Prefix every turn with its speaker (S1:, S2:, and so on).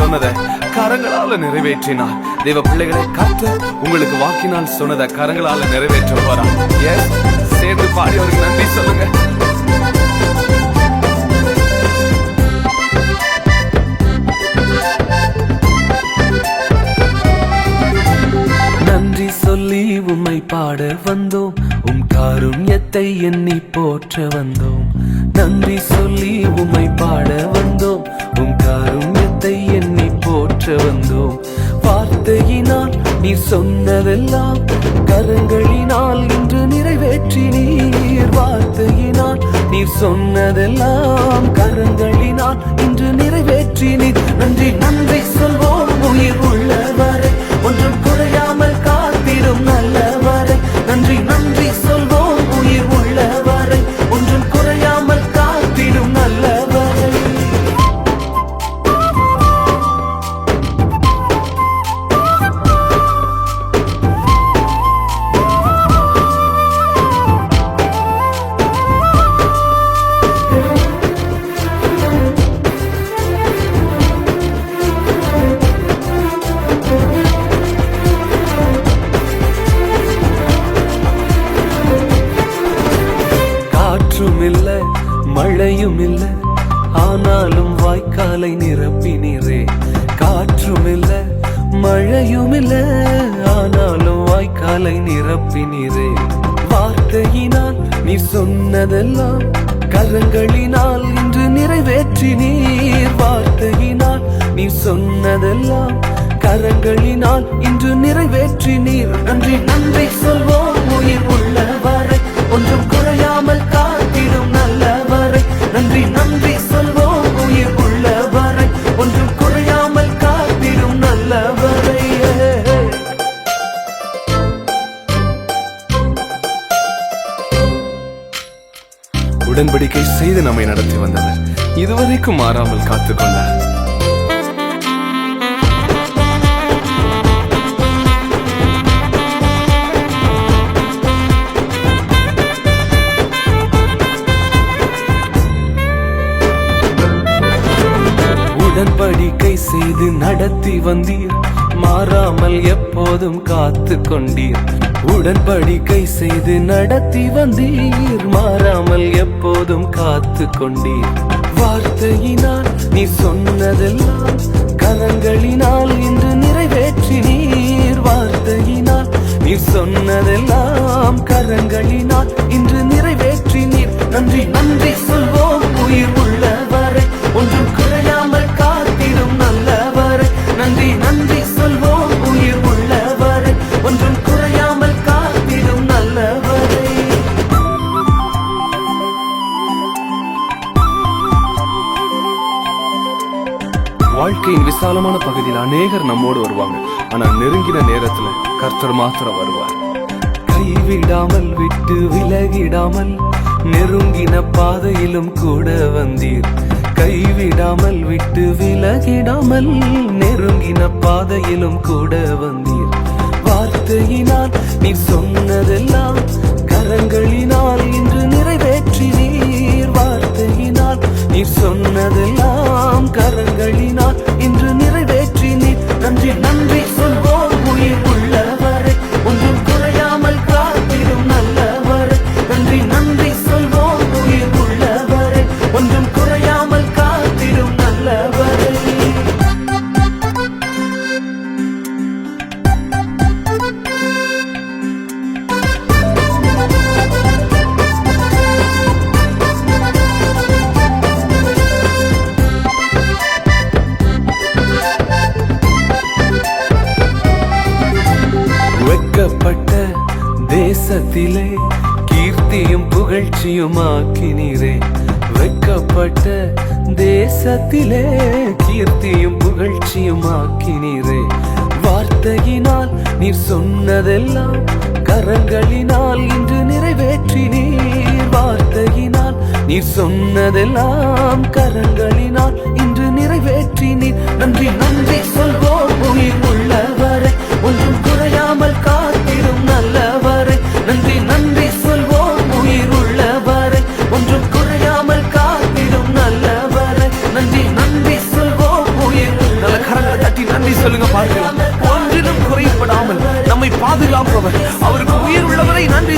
S1: சொன்னதை கரங்களால நிறைவேற்றினார். தேவ பிள்ளைகளை காத்து உங்களுக்கு வாக்கினால் சொன்னதை கரங்களால நிறைவேற்ற போறார் எஸ் சேர்ந்து பாடி அவருக்கு நன்றி சொல்லுங்க. நன்றி சொல்லி உம்மை பாட வந்தோம். உம் காருண்யத்தை எண்ணி போற்ற வந்தோம். நன்றி சொல்லி உம்மை பாட வந்தோம். உம் காருண்யத்தை எண்ணி வந்தோம் வார்த்தையினால் நீ சொன்னதெல்லாம் கரங்களினால் இன்று நிறைவேற்றி நீர். வார்த்தையினால் நீ சொன்னதெல்லாம் கரங்களினால் இன்று நிறைவேற்றி நீர். நன்றி நன்றி சொல்வோம் உயிர் உள்ளவரை. ஒன்றும் குறையாமல் காத்திடும் நல்ல மழையும் இல்லை ஆனாலும் வாய்க்காலை நிரப்பினீரே. காற்றும் இல்லை மழையும் இல்லை ஆனாலும் வாய்க்காலை நிரப்பினீரே. வார்த்தையினால் நீ சொன்னதெல்லாம் கரங்களினால் இன்று நிறைவேற்றினீர். வார்த்தையினால் நீ சொன்னதெல்லாம் கரங்களினால் இன்று நிறைவேற்றினீர். நன்றி நன்றி சொல்வோம் உயிர் உடன்படிக்கை செய்து நம்மை நடத்தி வந்தவர் இதுவரைக்கும் மாறாமல் காத்துக்கொண்டார் உடன்படிக்கை செய்து நடத்தி வந்தீர். மாறாமல் எப்போதும் காத்து கொண்டீர். உடன்படிக்கை செய்து நடத்தி வந்தீர். மாறாமல் எப்போதும் காத்து கொண்டீர். வார்த்தையினால் நீ சொன்னதெல்லாம் கரங்களினால் இன்று நிறைவேற்றினீர். வார்த்தையினால் நீ சொன்னதெல்லாம் கரங்களினால் இன்று நிறைவேற்றினீர். நன்றி நன்றி. வாழ்க்கையின் விசாலமான பகுதியில் அநேகர் நம்மோடு வருவாங்க. ஆனா நெருங்கின நேரத்துல கர்த்தர் மாத்திரம் வருவார். கைவிடாமல் விட்டு விலகிடாமல் நெருங்கின பாதையிலும் கூட வந்தீர். கைவிடாமல் விட்டு விலகிடாமல் நெருங்கின பாதையிலும் கூட வந்தீர். வார்த்தையினால் நீ சொன்னதெல்லாம் கரங்களினால் இன்று நிறைவேற்றினீர். வார்த்தையினால் நீ சொன்னதெல்லாம் கரங்களினால் தேசத்திலே கீர்த்தியும் புகழ்ச்சியும் ஆக்கினீரே வெட்கப்பட்ட தேசத்திலே கீர்த்தியும் புகழ்ச்சியும் ஆக்கினீரே வார்த்தையினால் நீர் சொன்னதெல்லாம் கரங்களினால் இன்று நிறைவேற்றினீர். வார்த்தையினால் நீர் சொன்னதெல்லாம் கரங்களினால் இன்று நிறைவேற்றினீர். நன்றி நன்றி சொல் பாதுகாப்பவர். அவருக்கு உயிர் உள்ளவரை நன்றி